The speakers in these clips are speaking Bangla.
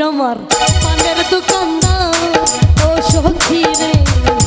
আমার পানের দোকানদার। ও সখী রে।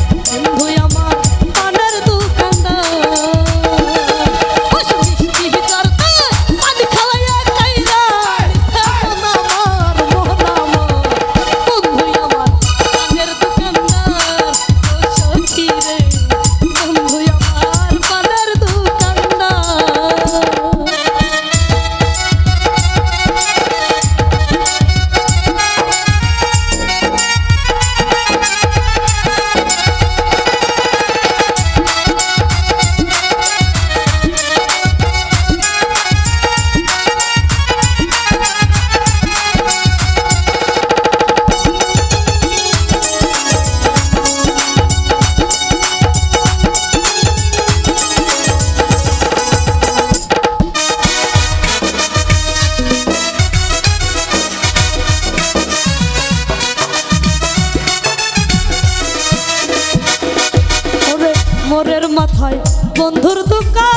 কথায় বন্ধুর দোকান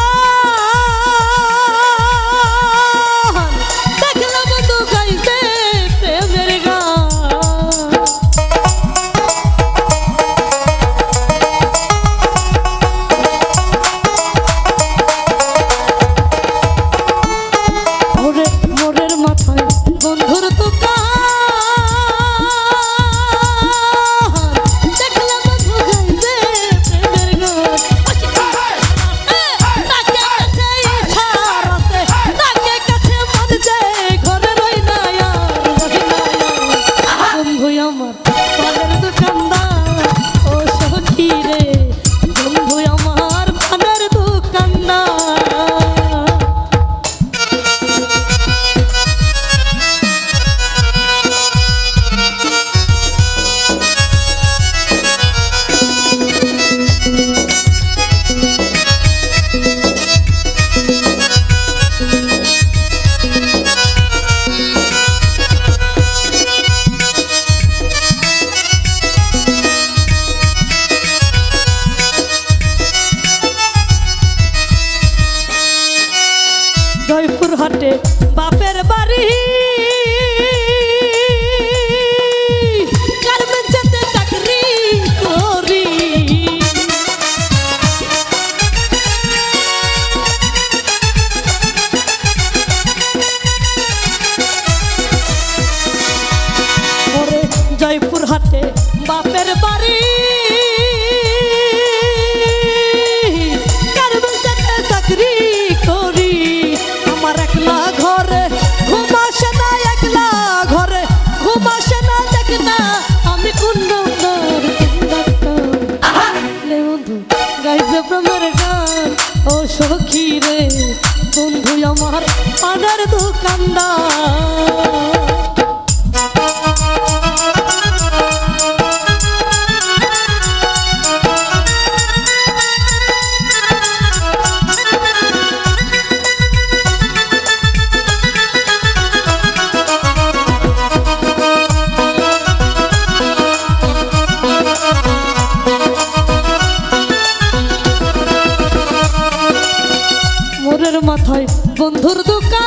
সখী রে। বন্ধু আমার পানের দোকানদার। চুলের মাথায় বন্ধুর দোকান।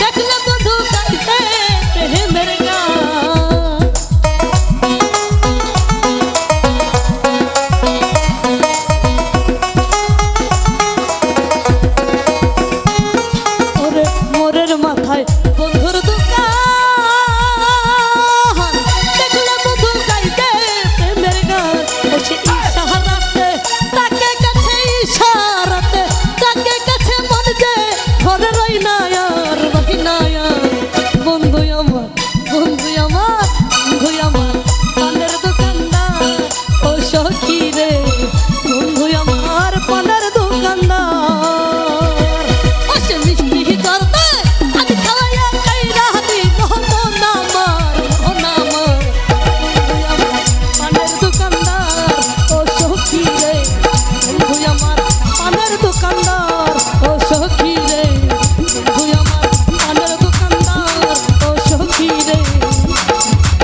দেখলে মোরের মাথায়